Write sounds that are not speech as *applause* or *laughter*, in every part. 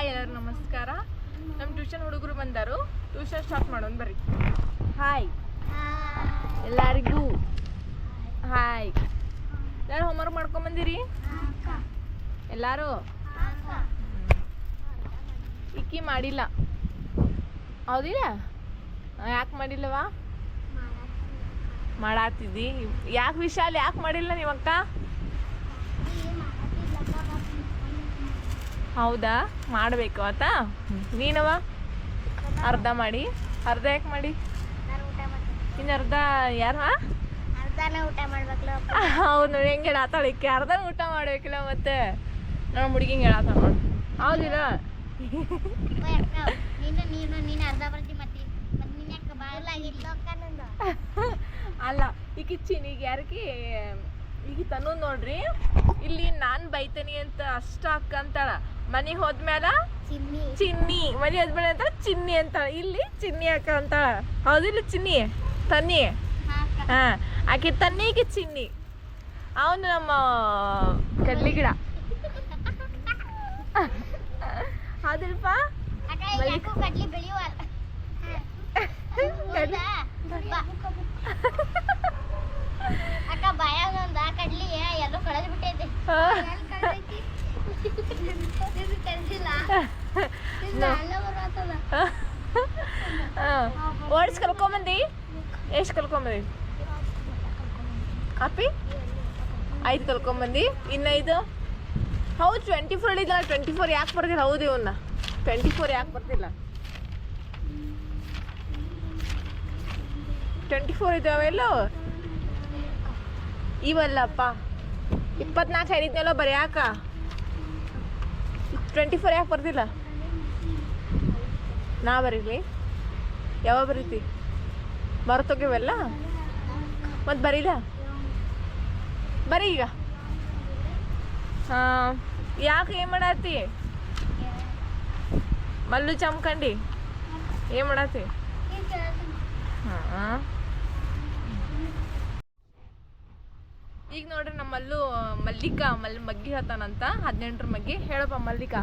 Hi ಎಲ್ಲರೂ ನಮಸ್ಕಾರ. ನಮ್ಮ ಟ್ಯೂಷನ್ ಹುಡುಗರು ಬಂದರು. ಟ್ಯೂಷನ್ ಸ್ಟಾರ್ಟ್ ಮಾಡೋಣ ಬರ್ರಿ. ಹಾಯ್. ಎಲ್ಲರಿಗೂ. ಹಾಯ್. ಯಾರು ಹೋಮ್ವರ್ಕ್ ಮಾಡ್ಕೊಂಬಂದಿರಿ ಎಲ್ಲರೂ? ಇಕ್ಕಿ ಮಾಡಿಲ್ಲ. ಹೌದಿಲ್ಲ? ಯಾಕೆ ಮಾಡಿಲ್ಲವಾ? ಮಾಡಾತಿದ್ದಿ. ಯಾಕೆ ವಿಶಾಲ್ ಯಾಕೆ ಮಾಡಿಲ್ಲ ನೀವಕ್ಕ ಹೌದಾ? ಮಾಡಬೇಕು ಅಂತ ನೀನವ? ಅರ್ಧ ಮಾಡಿ. ಅರ್ಧ ಯಾಕೆ ಮಾಡಿ? ಇನ್ನು ಅರ್ಧ ಯಾರು ಅರ್ಧನ ಊಟ ಮಾಡ್ಬೇಕಲ್ಲ ಹೌದು ಹೆಂಗೆ ಹೇಳಾತಾಳಿಕ್ಕೆ ಅರ್ಧ ಊಟ ಮಾಡ್ಬೇಕಿಲ್ಲ ಮತ್ತೆ. ನಮ್ಮ ಹುಡುಗಿಂಗೆ ಹೇಳಾತಾಳ ನೋಡಿ. ಹೌದಿಲ್ಲ? ನೀನು ನೀನು ನೀನು ಅರ್ಧ ಬರ್ತಿ ಮತ್ತೆ ಮತ್ತೆ ನೀನು ಯಾಕೆ ಬಾಳ ಆಗಿಲ್ಲ ಅಲ್ಲ ಈ ಕಿಚ್ಚಿನ ಈಗ ಯಾರಿಗೆ ಈಗ ತನು ನೋಡ್ರಿ ಇಲ್ಲಿ ನಾನ್ ಬೈತೇನಿ ಅಂತ ಅಷ್ಟ ಅಕ್ಕ ಅಂತಾಳ. ಮನೆಗೆ ಹೋದ್ಮ್ಯಾಲ ಚಿನ್ನಿ. ಮನೆ ಹೋದ್ಮೇಲೆ ಅಂತ ಚಿನ್ನಿ ಅಂತಾಳ. ಇಲ್ಲಿ ಚಿನ್ನಿ ಅಕ್ಕ ಅಂತಾಳ. ಹೌದಿಲ್ಲ ಚಿನ್ನಿ ತನ್ನಿ. ಹಾ ಆಕೆ ತನ್ನಿಗೆ ಚಿನ್ನಿ. ಅವನು ನಮ್ಮ ಕಲ್ಲಿ ಗಿಡ. ಹೌದಿಲ್ಪ? ಕಡ್ಲಿ *laughs* ಅಕ್ಕ ಬಾಯಾಗ ಒಂದ ಕಡ್ಲಿ ಎಲ್ಲೋ ಕಳೆದು ಬಿಟ್ಟೈತೆ. ವರ್ಡ್ಸ್ ಕಲ್ಕೊಂಬಂದಿ? ಎಷ್ಟು ಕಲ್ಕೊಂಬಂದಿ? ಅಪ್ಪಿ ಐದು ಕಲ್ಕೊಂಬಂದಿ. ಇನ್ನೈದು ಹೌದು ಟ್ವೆಂಟಿ ಫೋರ್ ಹೇಳಿದ್ನಲ್ಲ ಟ್ವೆಂಟಿ ಫೋರ್ ಯಾಕೆ ಬರ್ತಿಲ್ಲ ಹೌದು ಇವನ್ನ. ಟ್ವೆಂಟಿ ಫೋರ್ ಯಾಕೆ ಬರ್ತಿಲ್ಲ ಟ್ವೆಂಟಿ ಫೋರ್ ಇದಾವೆಲ್ಲ ಇವಲ್ಲಪ್ಪ. ಇಪ್ಪತ್ನಾಲ್ಕು ಹೇಳಿದ್ನಲ್ಲ ಬರ್ಯಾಕ ಟ್ವೆಂಟಿ ಫೋರ್ ಯಾಕೆ ಬರ್ತಿಲ್ಲ ನಾ ಬರೀಲಿ? ಯಾವಾಗ ಬರೀತಿ? ಬರ್ತೋಗ್ಯವೆಲ್ಲ ಮತ್ತು ಬರೀಲ? ಬರೀ ಈಗ. ಹಾಂ ಯಾಕೆ ಏನು ಮಾಡತ್ತಿ ಮಲ್ಲು ಚಮ್ಕಂಡಿ. ಏನು ಮಾಡತ್ತಿ ಹಾಂ ಈಗ ನೋಡ್ರಿ ನಮ್ಮಲ್ಲೂ ಮಲ್ಲಿಕ, ಮಲ್ ಮಗ್ಗಿ ಹೇಳ್ತಾನಂತ. ಹದಿನೆಂಟರ ಮಗ್ಗಿ. ಹೇಳಪ್ಪ ಮಲ್ಲಿಕ.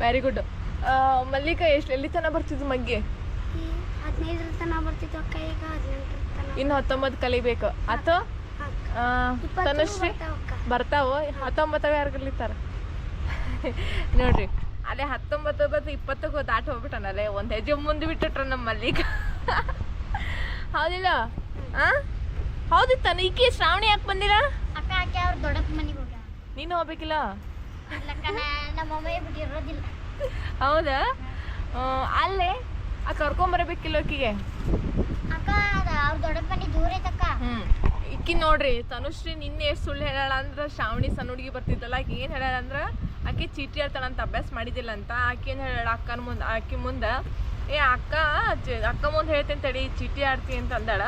ವೆರಿ ಗುಡ್ ಮಲ್ಲಿಕಾ ಎಷ್ಟು, ಎಲ್ಲಿ ತನಕ ಬರ್ತಿದ್ದು ಮಗ್ಗಿ? ಹದಿನೈದರ ತನಕ ಬರ್ತಿತ್ತು ಅಕ್ಕ, ಈಗ ಹದಿನೆಂಟರ ಇನ್ನು ಹತ್ತೊಂಬತ್ತು ಕಲಿಬೇಕು. ಇಪ್ಪತ್ತು ತನುಶ್ರೀ. ಬರ್ತಾವ? ಹತ್ತೊಂಬತ್ತವ ಯಾರು ಕಲಿತಾರ? ನೋಡ್ರಿ ಅಲ್ಲೇ ಹತ್ತೊಂಬತ್ತು ಬತ್ತು ಇಪ್ಪತ್ತಕ್ಕೆ ದಾಟ ಹೋಗ್ಬಿಟ್ಟನಲ್ಲೇ ಒಂದ್ ಹೆಜ್ಜೆ ಮುಂದೆ ಬಿಟ್ಟಿಟ್ರ ನಮ್ಮ ಮಲ್ಲಿಕ ಹೌದಿಲ್ಲ? ಆ? ತನ ಈಕೆ ಶ್ರಾವಣಿ ಯಾಕೆ ಬಂದಿಲ್ಲ? ಅಕ್ಕ ಆಕೆ ಅವ್ರ ದೊಡ್ಡಪ್ಪ ಮನೆಗೆ ಹೋಗ್ಯಾಳ. ನೀನು ಹೋಗ್ಬೇಕಿಲ್ಲ? ನಮ್ಮ ಬಿಟ್ಟಿರೋದಿಲ್ಲ ಹೌದಾ? ಅಲ್ಲಿ ಕರ್ಕೊಂಬರಬೇಕಿಲ್ಲ ಆಕಿಗೆ? ಅಕ್ಕ ಅದ ಅವ್ರ ದೊಡ್ಡಪ್ಪ ಮನೆ ದೂರ ಐತಕ್ಕ ಹ್ಮ್. ಇಕ್ಕಿ ನೋಡ್ರಿ ತನುಶ್ರೀ ನಿನ್ನೆ ಎಷ್ಟು ಸುಳ್ಳು ಹೇಳಾಳ ಅಂದ್ರೆ ಶ್ರಾವಣಿ ಸಣ್ಣ ಹುಡುಗಿ ಬರ್ತಿದ್ದಲ್ಲ ಆಕಿ ಏನ್ ಹೇಳಾಳ ಅಂದ್ರ ಆಕೆ ಚೀಟಿ ಹೇಳ್ತಾಳಂತ ಅಭ್ಯಾಸ ಮಾಡಿದಿಲ್ಲ ಅಂತ. ಆಕೆ ಏನ್ ಹೇಳ ಅಕ್ಕನ ಮುಂದ ಆಕಿ ಮುಂದ ಏ ಅಕ್ಕ ಅಕ್ಕ ಮುಂದೆ ಹೇಳ್ತೇನೆ ತಡಿ ಚೀಟಿ ಆಡ್ತಿ ಅಂತ ಅಂದಾಳ.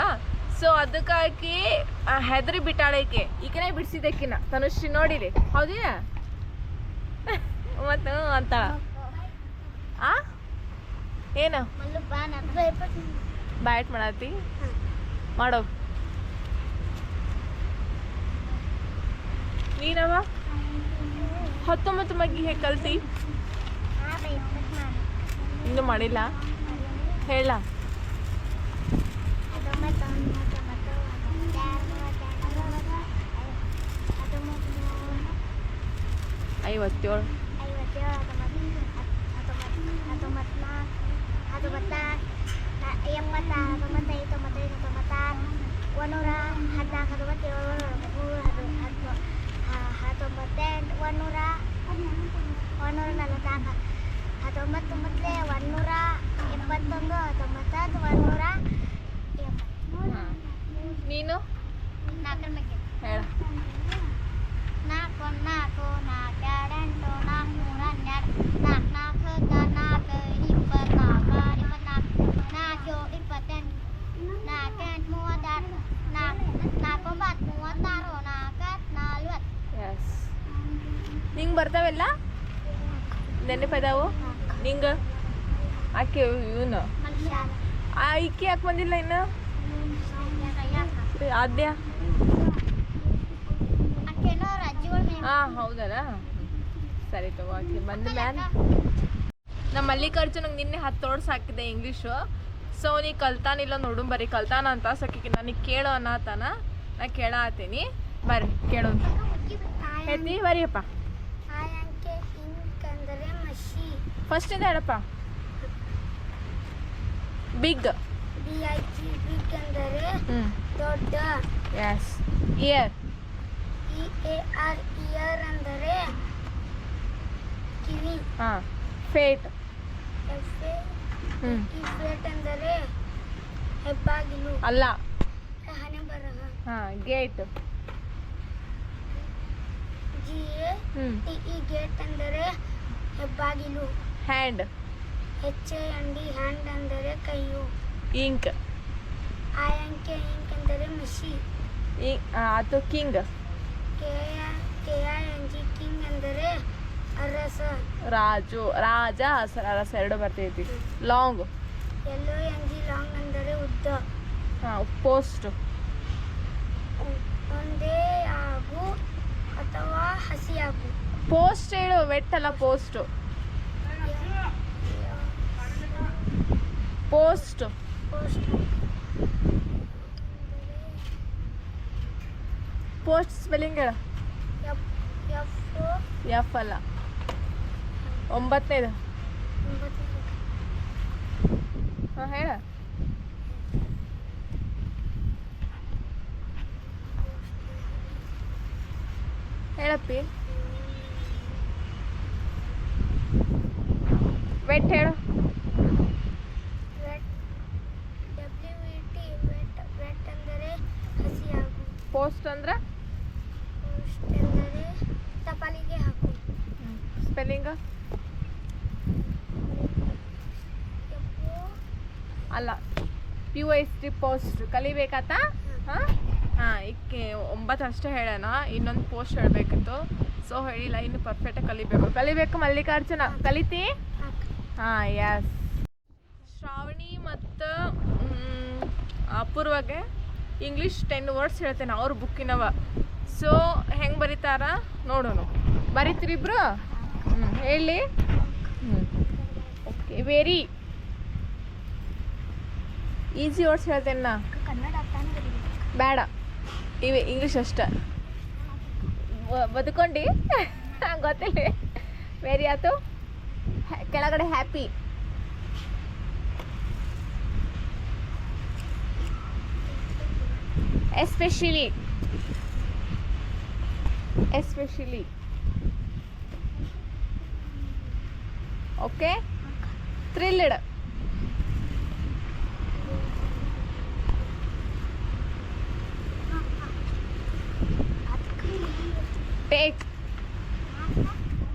ಸೊ ಅದಕ್ಕೆ ಆಕಿ ಹೆದರಿ ಬಿಟ್ಟಾಳ ಈಕೆ. ಈಕೆನೇ ಬಿಡಿಸಿದ್ದಕ್ಕಿನ ತನುಶ್ರೀ ನೋಡಿರಿ. ಹೌದಿಲ್ಲ *laughs* ಮತ್ತು ಅಂತ ಆ? ಏನು? ಬ್ಯಾಟ್ ಮಾಡತ್ತಿ ಮಾಡೋ. ನೀನವ ಹತ್ತೊಂಬತ್ತು ಮಗ್ಗಿ ಹೇಗೆ ಕಲ್ತಿ? ಇನ್ನೂ ಮಾಡಿಲ್ಲ? ಹೇಳ. ಐವತ್ತೇಳು. agabata, ayang ah, mata, mamatay, tumatay, tumatay, wanora, handa, kadumati, wanora, ನಿಂಗೆ ಬರ್ತಾವೆಲ್ಲ? ನೆನಪದಾವು? ನಿಂಗೆ? ಆಕೆ ಇವನು? ಆ ಇಕ್ಕಿ ಯಾಕೆ ಬಂದಿಲ್ಲ ಇನ್ನು? ಆದ್ಯ? ಹಾಂ ಹೌದಲ್ಲ? ಸರಿ ತಗೋ ಆಕೆ ಬಂದ ಮ್ಯಾನ್. ನಮ್ಮ ಮಲ್ಲಿಕಾರ್ಜುನ್ ನಿನ್ನೆ ಹತ್ತು ವರ್ಷ ಹಾಕಿದೆ ಇಂಗ್ಲೀಷು. ಸೊ ನೀ ಕಲ್ತಾನಿಲ್ಲ ನೋಡು ಬರೀ ಕಲ್ತಾನ ಅಂತ ಸಕ್ಕೆ ನನಗೆ ಕೇಳೋ ಅನ್ನತಾನ ನಾ ಕೇಳಾತೀನಿ. ಬರ್ರಿ ಕೇಳೋದು ಹೇಳ್ತೀನಿ ಬರಿಯಪ್ಪ ಆಯಂಕೆ ಇಂಕ್ ಅಂದರೆ ಮಸಿ ಫಸ್ಟಿಂದ ಹೇಳಪ್ಪ. Big B I G big ಅಂದರೆ ದೊಡ್ಡ. Yes ear E A R ear ಅಂದರೆ ಕಿವಿ. ಹಾಂ. Fate F A E fate ಅಂದರೆ ಹೆಬ್ಬಾಗಿಲು. ಅಲ್ಲ. ಹಣೆ ಬರಹ. ಹಾಂ gate G A T E gate ಅಂದರೆ ಹೆಬ್ಬಾಗಿಲು. Hand. H A N D hand ಅಂದರೆ ಕೈಯು. Ink. I and K ink ಅಂದರೆ ಮಸಿ ಇ ಆತು king. K K I N G king ಅಂದರೆ ಅರಸ. ರಾಜು ರಾಜ ಅರಸ ರಸ ಎರಡು ಬರ್ತೈತಿ. ಲಾಂಗ್. ಎಲ್ಲೋ ಎನ್ ಜಿ ಲಾಂಗ್ ಅಂದರೆ ಉದ್ದ. ಹಾಂ ಪೋಸ್ಟ್. ಒಂದೇ ಆಗು ಅಥವಾ ಹಸಿ ಹಸಿಯಾಗು ಪೋಸ್ಟ್ ಹೇಳು ವೆಟ್ ಅಲ್ಲ ಪೋಸ್ಟ್. ಪೋಸ್ಟ್. ಪೋಸ್ಟ್ ಸ್ಪೆಲ್ಲಿಂಗ್ ಹೇಳ. ಎಫ್ ಅಲ್ಲ. ಒಂಬತ್ತನೇದು. ಒಂಬತ್ತು ಹಾಂ ಹೇಳ. ಹೇಳಪ್ಪಿ. ವೆಟ್ ಹೇಳು wet W E T wet wet ಅಂದರೆ ಹಸಿಯಾಗು ಪೋಸ್ಟ್ ಅಂದ್ರೆ? ಟಪಾಲಿಗೆ ಹಾಕು. ಸ್ಪೆಲ್ಲಿಂಗ್? ಅಲ್ಲ P U S T post ಕಲಿಬೇಕಾತ? ಹಾಂ. ಹಾಂ? ಇಕ್ಕೆ ಒಂಬತ್ತು ಅಷ್ಟೇ ಹೇಳೋಣ ಇನ್ನೊಂದು ಪೋಸ್ಟ್ ಹೇಳಬೇಕಿತ್ತು. ಸೊ ಹೇಳಿಲ್ಲ ಇನ್ನು ಪರ್ಫೆಕ್ಟಾಗಿ ಕಲಿಬೇಕು. ಕಲಿಬೇಕು ಮಲ್ಲಿಕಾರ್ಜುನ. ಕಲಿತಿ? ಹಾಂ ಎಸ್ ಶ್ರಾವಣಿ ಮತ್ತು ಅಪೂರ್ವಗೆ? ಇಂಗ್ಲೀಷ್ ಟೆನ್ ವರ್ಡ್ಸ್ ಹೇಳ್ತೇನೆ ಅವ್ರ ಬುಕ್ಕಿನವ. ಸೊ ಹೆಂಗೆ ಬರೀತಾರ? ನೋಡೋಣ. ಬರೀತೀರಿ ಇಬ್ರು? ಹ್ಞೂ ಹೇಳಿ. ಓಕೆ ವೆರಿ ಈಸಿ ವರ್ಡ್ಸ್ ಹೇಳ್ತೇನೆ ನಾ. ಬೇಡ. ಇವೆ ಇಂಗ್ಲೀಷ್ ಅಷ್ಟೇ. ಬದುಕೊಂಡಿ. *laughs* ಗೊತ್ತಿಲ್ಲ. ವೆರಿ ಆಯ್ತು ಕೆಳಗಡೆ happy especially. Especially. Okay? Thrilled. Take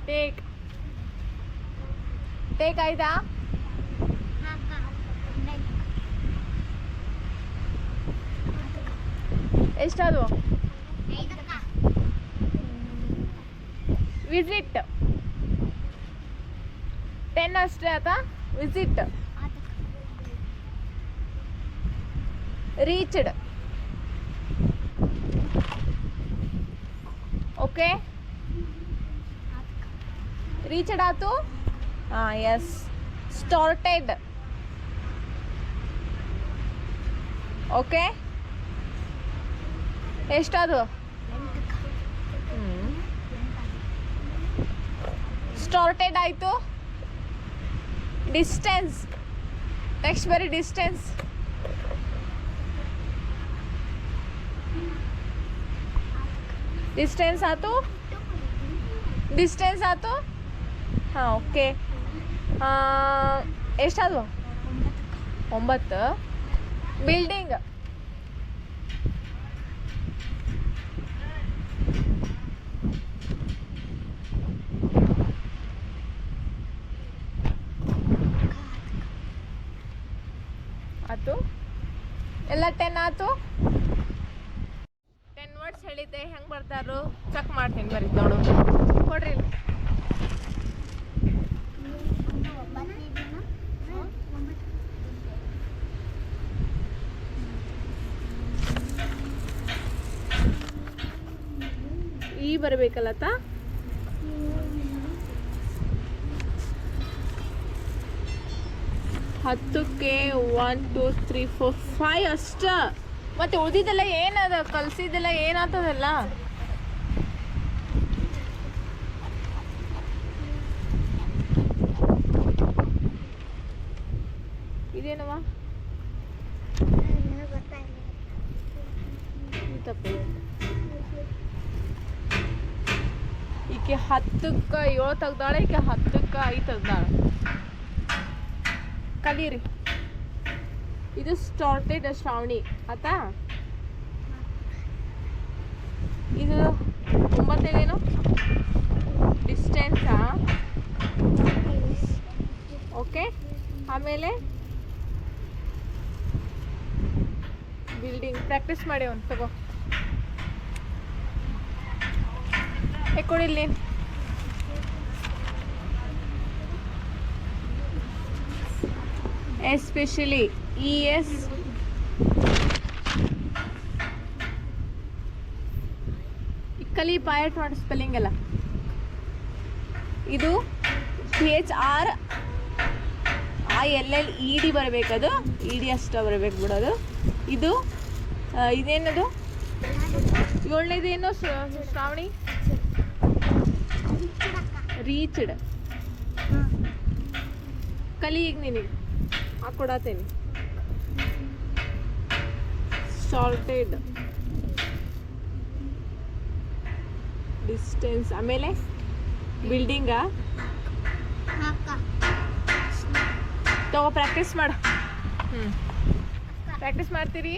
take take Ida. ಎಷ್ಟದು ವಿಸಿಟ್ ಟೆನ್ ಅಷ್ಟೇ ಆಯ್ತಾ ವಿಸಿಟ್ ರೀಚ್ಡ್ ಓಕೆ ರೀಚ್ಡ್ ಆಯ್ತು ಹಾಂ ಎಸ್ ಸ್ಟಾರ್ಟೆಡ್ ಓಕೆ ಎಷ್ಟದು ಸ್ಟಾರ್ಟೆಡ್ ಆಯಿತು. ಡಿಸ್ಟೆನ್ಸ್ ನೆಕ್ಸ್ಟ್ ಬರೀ ಡಿಸ್ಟೆನ್ಸ್ ಡಿಸ್ಟೆನ್ಸ್ ಆಯ್ತು? ಡಿಸ್ಟೆನ್ಸ್ ಆಯ್ತು? ಹಾಂ ಓಕೆ ಎಷ್ಟಾದವು ಒಂಬತ್ತು. ಬಿಲ್ಡಿಂಗ್ ಆತು ಟೆನ್ ವರ್ಡ್ಸ್ ಹೇಳಿದ್ದೆ ಹೆಂಗ್ ಬರ್ತಾರು ಚೆಕ್ ಮಾಡ್ತೀನಿ ಬರೀ ನೋಡು. ಕೊಡ್ರಿ. ಈ ಬರಬೇಕಲ್ಲತ್ತ ಹತ್ತು ಹತ್ತಕ್ಕೆ one two three four five ಅಷ್ಟ. ಮತ್ತೆ ಉಳಿದಿದ್ದೆಲ್ಲ ಏನದ, ಕಲ್ಸಿದ್ದೆಲ್ಲ ಏನಾಗ್ತದಲ್ಲ? ಇದೇನವ ಈಕೆ ಹತ್ತಕ್ಕೆ ಏಳು ತೆಗ್ದಾಳೆ, ಈಕೆ ಹತ್ತಕ್ಕೆ ಐದು ತೆಗ್ದಾಳೆ. ಕಲೀರಿ. ಇದು ಸ್ಟಾರ್ಟೆಡ್ ಶ್ರಾವಣಿ ಆತಾ ಇದು ಒಂಬತ್ತೇನು ಡಿಸ್ಟೆನ್ಸಾ ಓಕೆ ಆಮೇಲೆ ಬಿಲ್ಡಿಂಗ್ ಪ್ರಾಕ್ಟೀಸ್ ಮಾಡಿ ಒಂದು ತಗೋ. ಕೊಡಿಲ್ಲ ಎಸ್ಪೆಷಲಿ ಇ ಎಸ್ ಕಲಿ ಪಾಯಟ್ ಮಾಡಿ ಸ್ಪೆಲ್ಲಿಂಗ್ ಎಲ್ಲ ಇದು C H R I L L E D ಬರಬೇಕದು. E D ಅಷ್ಟ ಬರಬೇಕು ಬಿಡೋದು. ಇದು ಇದೇನದು? ಇದೇನದು ಏಳನೇದೇನು ಶ್ರಾವಣಿ? ರೀಚ್ಡ್ ಕಲಿ ಈಗ ನಿನಗೆ ಹಾಕೊಡತ್ತೇನೆ. ಸಾಲ್ಟೆಡ್ ಡಿಸ್ಟೆನ್ಸ್ ಆಮೇಲೆ ಬಿಲ್ಡಿಂಗಾ ತಗೋ ಪ್ರಾಕ್ಟೀಸ್ ಮಾಡು. ಹ್ಞೂ ಪ್ರಾಕ್ಟೀಸ್ ಮಾಡ್ತೀರಿ?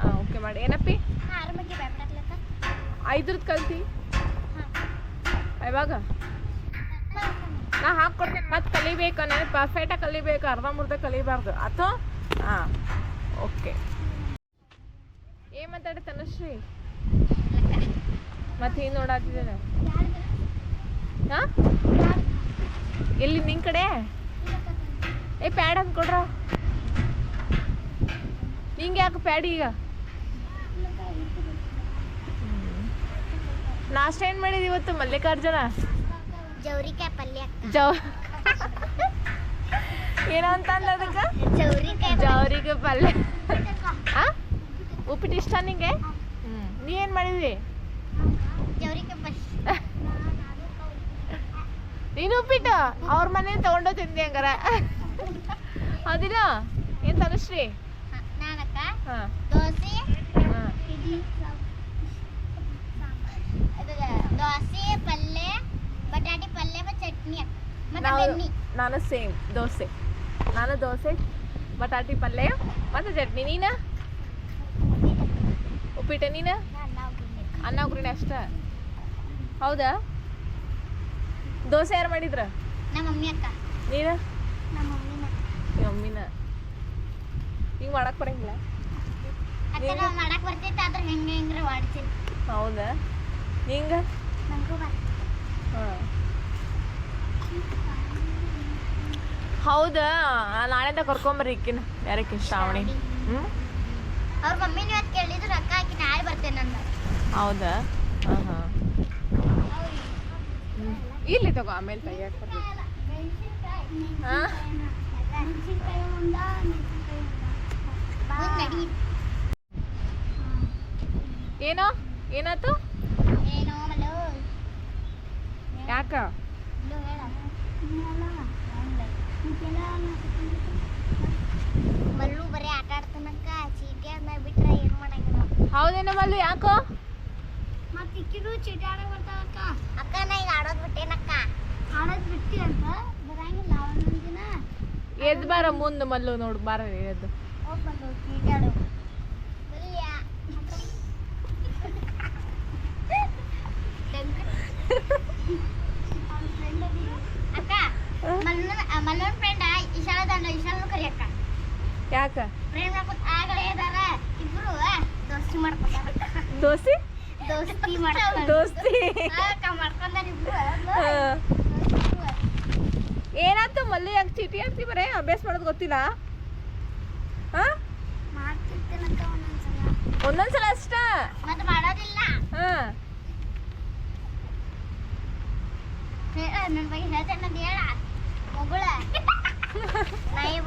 ಹಾಂ ಓಕೆ ಮಾಡಿ. ಏನಪ್ಪಿ? ಐದ್ರದ್ದು ಕಲ್ತಿ? ಇವಾಗ ನಾ ಹಾಕ್ಕೊಡ್ತೇನೆ. ಮತ್ತೆ ಕಲಿಬೇಕು? ನನಗೆ ಪರ್ಫೆಕ್ಟಾಗಿ ಕಲಿಬೇಕು? ಅರ್ಧ ಅರ್ಧಂಬರ್ಧ ಕಲಿಬಾರ್ದು. ಅಥವಾ? ಹಾಂ ಓಕೆ ಮಾತಾಡಿ ತನುಶ್ರೀ ಮತ್ತೆ ನೋಡಾತಿದ್ದೇನೆ. ಹಾಂ? ಎಲ್ಲಿ ನಿನ್ ಕಡೆ? ಏ ಪ್ಯಾಡ್ ಕೊಡ್ರ. ನಿಂಗೆ ಯಾಕೆ ಪ್ಯಾಡ್ ಈಗ? ನಾಷ್ಟ ಏನು ಮಾಡಿದಿ ಇವತ್ತು ಮಲ್ಲಿಕಾರ್ಜುನ? ಜೌರಿಕಾಯಿ ಪಲ್ಯ ಅಕ್ಕ. ಜವ ಏನೋ ಅಂದ ಅದಕ್ಕೆ? ಜೌರಿಕಾಯಿ ಜವರಿಗೆ ಪಲ್ಯ. ಆ ಉಪ್ಪಿಟ್ಟು ಇಷ್ಟ ನಿಂಗೆ? ಹ್ಞೂ ನೀ ಏನು ಮಾಡಿದ್ವಿ? ನೀನು ಉಪ್ಪಿಟ್ಟು? ಅವ್ರ ಮನೆ ತಗೊಂಡೋ ತಿಂದಿ ಹಂಗಾರ. ಅದಿನ ಏನು ತನುಶ್ರೀ? ಹಾಂ ದೋಸೆ ಹಾ. ಇಡ್ಲಿ ದೋಸೆ ಪಲ್ಯ ಬಟಾಟಿ ಪಲ್ಯ ಮತ್ತು ಚಟ್ನಿ ನಾವು ನಾನು ಸೇಮ್ ದೋಸೆ. ನಾನು ದೋಸೆ ಬಟಾಟಿ ಪಲ್ಯ ಮತ್ತು ಚಟ್ನಿ. ನೀನು? ಉಪ್ಪಿಟ್ಟು ನೀನು? ಅನ್ನ ಉಗ್ರಿಣಿ ಅಷ್ಟ? ಹೌದಾ? ದೋಸೆ ಯಾರು ಮಾಡಿದ್ರ? ನೀನ? ಮಮ್ಮಿನ ನಿಮ್ಮ ಮಾಡಕ್ ಬರಂಗಿಲ್ಲ. ಹೌದಾ ಹಿಂಗ ಹೌದಾ? ನಾಳೆಯಿಂದ ಕರ್ಕೊಂಬರ್ರಿ ಇಕ್ಕಿನ. ಯಾರಕ್ಕಿನ ಶ್ರಾವಣಿ ಹ್ಞೂ ಅವ್ರ ಮಮ್ಮಿನ ಇವತ್ತು ಕೇಳಿದ್ರು ಅಕ್ಕ ಹಾಕಿ ನಾಳೆ ಬರ್ತೇನೆ ಅಂದ. ಹೌದಾ? ಹಾಂ ಹಾಂ ಇಲ್ಲಿ ತಗೋ ಆಮೇಲೆ ತೆಗಿಯಕ್ಕೆ ಹಾ? ಏನೋ? ಏನಾಯ್ತು? ಯಾಕ? ಮಲ್ಲು ಬರೀ ಆಟ ಆಡ್ತಾನಕ್ಕ ಚೀಟಿ ಆದ್ಮೇಲೆ ಬಿಟ್ರೆ ಏನು ಮಾಡಂಗಿಲ್ಲ. ಹೌದೇನ ಮಲ್ಲು ಯಾಕೋ? ಮತ್ತೆ ಇಕ್ಕಿರು ಚೀಟಿ ಆಡಕ್ ಬರ್ತಾವಕ್ಕ ಅಕ್ಕ ನಾ ಈಗ ಆಡೋದ್ ಬಿಟ್ಟೇನಕ್ಕ? ಆಡೋದ್ ಬಿಟ್ಟಿ ಅಂತ ಬರಂಗಿಲ್ಲ ಒಂದೊಂದ್ ದಿನ. ಎದ್ದು ಬಾರ ಮುಂದೆ ಮಲ್ಲು ನೋಡು ಬಾರ ಎದ್ದು ಹೋಗ್ ಮಲ್ಲು ಚೀಟಿ ಆಡು. *laughs* ಅಕ್ಕ ಮಲ್ಲನ್ ಫ್ರೆಂಡ್ ಇಶಾಲದ ಇಶಾಲನು ಕರಿ ಅಕ್ಕ ಯಾಕ? ದೋಸ್ತಿ? ದೋಸ್ತಿ. ಏನಾಯ್ತು? ಮಲ್ಲು ಯಾಕೆ ಚೀಟಿ ಹಾಕ್ತಿ ಬರೇ? ಅಭ್ಯಾಸ ಮಾಡೋದು ಗೊತ್ತಿಲ್ಲ? ಹಾ? ಒಂದೊಂದ್ಸಲ ಅಷ್ಟ? ಹಾ. ನನ್ನ ಬಗ್ಗೆ ಹೇಳ್ತೇನೆ ಮಗಳ ನಾಯಿ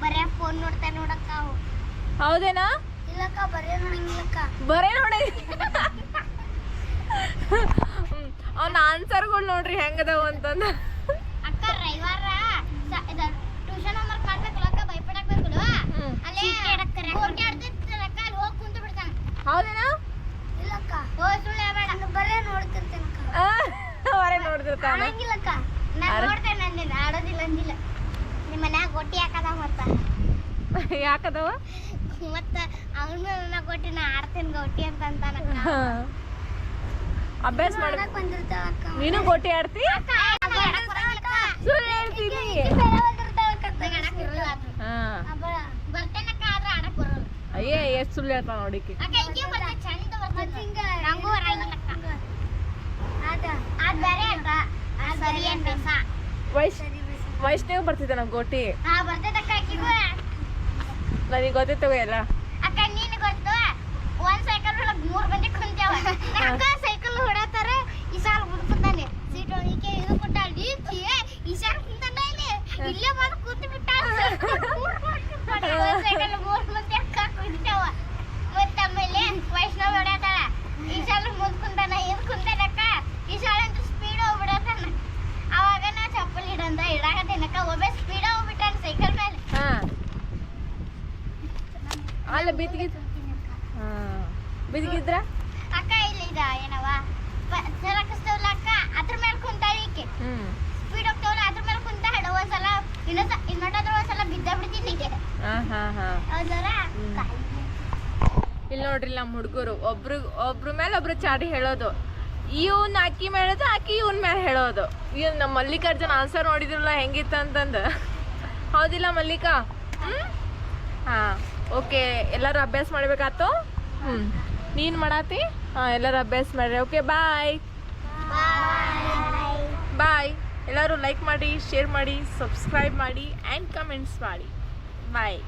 ಬರೇ ಫೋನ್ ನೋಡ್ತಾ ನೋಡಕ್ಕ ಅವು ಹೌದೇನಾ? ಇಲ್ಲಕ್ಕ ಬರೇ ನೋಡಂಗಿಲ್ಲಕ್ಕ ಬರೇ ನೋಡಿ. ಅವನ ಆನ್ಸರ್ಗಳು ನೋಡ್ರಿ ಹೆಂಗದಾವ ಅಂತಂದ. ಅಕ್ಕ ರವಿವಾರ ಟ್ಯೂಷನ್ ಹೋಮ್ವರ್ಕ್ ಮಾಡ್ಬೇಕಲ್ಲ ಕೋಟೆ ಆಡ್ತಿರ್ತಾರಕ್ಕ ಅಲ್ಲಿ ಹೋಗಿ ಕುಂತು ಬಿಡ್ತಾನ ಹೌದೇನಾ? ಬರೇ ನೋಡ್ತಿರ್ತಾನ ಆಡಂಗಿಲ್ಲಕ್ಕ ನಾನು ನೋಡ್ತೇನೆ ಅಂದಿಲ್ಲ ಆಡೋದಿಲ್ಲ ಅಂದಿಲ್ಲ ನಿಮ್ಮ ಮನ್ಯಾಗ ಗೊಟ್ಟಿ ಹಾಕದ ಮತ್ತ ಯಾಕದವ ಮತ್ತ ಅವನ ನನ್ನ ನಾ ಆಡ್ತೇನೆ ಅಂತ ಅಭ್ಯಾಸ ಬಂದಿರ್ತಾವ ನೀನು ಗೋಟಿ ಆಡ್ತಿ ಸುಳ್ಳು ಹೇಳ್ತೀನಿ ಅಯ್ಯೇ ಎಷ್ಟು ಸುಳ್ಳು ಹೇಳ್ತಾವ ನೋಡಿಕಿ ಅಕ್ಕ ಅಂತ ಸರಿ ಅಂತ ವೈಶ್ ವೈಷ್ಣವ್ ಬರ್ತಿದ್ದೆ ನಮ್ಮ ಗೋಟಿ ಹಾ ಆಕಿಗೂ ನನಗೆ ಗೊತ್ತಿತ್ತು ಎಲ್ಲ ಅಕ್ಕ ನೀನು ಗೊತ್ತು ಒಂದ್ ಸೈಕಲ್ ಒಳಗ್ ಮೂರ್ ಮಂದಿ ಕುಂತೇವ ಅಕ್ಕ ಸೈಕಲ್ ಹೊಡತಾರ ಸೀಟ್ ಒಳಗೆ ಇದು ಕೊಟ್ಟಾಳ ಕುಂತಾನ ಇಲ್ಲಿ ಇಲ್ಲೇ ಬಂದು ಕೂತು ಬಿಟ್ಟ ಸೈಕಲ್ *laughs* ಬಿದ್ಗಿದ್ ಹಾ ಬಿದ್ಗಿದ್ರ ಅಕ್ಕ ಇಲ್ಲಿ ಇದ ಏನವ? ಸರಕಿಸ್ತವಲ್ಲ ಅಕ್ಕ ಅದ್ರ ಮೇಲೆ ಕುಂತಾಳ ಈಕೆ. ಸ್ಪೀಡ್ ಹೋಗ್ತಾವಲ್ಲ ಅದ್ರ ಮೇಲೆ ಕುಂತಾಳ ಒಂದ್ಸಲ ಇನ್ನೊಂದ್ಸ ಇನ್ನೊಂದಾದ್ರ ಒಂದ್ಸಲ ಬಿದ್ದ ಬಿಡ್ತೀನಿ ಈಕೆ ಹಾ ಹಾ ಹಾ. ಹ್ಮ್. ಇಲ್ಲಿ ನೋಡ್ರಿ ನಮ್ಮ ಹುಡುಗರು ಒಬ್ರು ಒಬ್ರ ಮೇಲೆ ಒಬ್ರು ಚಾಡಿ ಹೇಳೋದು. ಇವ್ನ ಅಕ್ಕಿ ಮೇಳೋದು ಅಕ್ಕಿ ಇವನ್ ಮೇಲೆ ಹೇಳೋದು. ಇವ್ ನಮ್ಮ ಮಲ್ಲಿಕಾರ್ಜುನ್ ಆನ್ಸರ್ ನೋಡಿದ್ರಲ್ಲ ಹೆಂಗಿತ್ತಂತಂದ. ಹೌದಿಲ್ಲ ಮಲ್ಲಿಕಾ? ಹ್ಮ್? ಹಾ. ಓಕೆ, ಎಲ್ಲರೂ ಅಭ್ಯಾಸ ಮಾಡ್ಬೇಕಾತು ಹ್ಮ್. ನೀನ್ ಮಾಡಾತಿ? ಹಾ, ಎಲ್ಲರೂ ಅಭ್ಯಾಸ ಮಾಡ್ರಿ. Okay, bye. ಬಾಯ್. ಎಲ್ಲರೂ ಲೈಕ್ ಮಾಡಿ ಶೇರ್ ಮಾಡಿ ಸಬ್ಸ್ಕ್ರೈಬ್ ಮಾಡಿ ಆ್ಯಂಡ್ ಕಮೆಂಟ್ಸ್ ಮಾಡಿ. ಬಾಯ್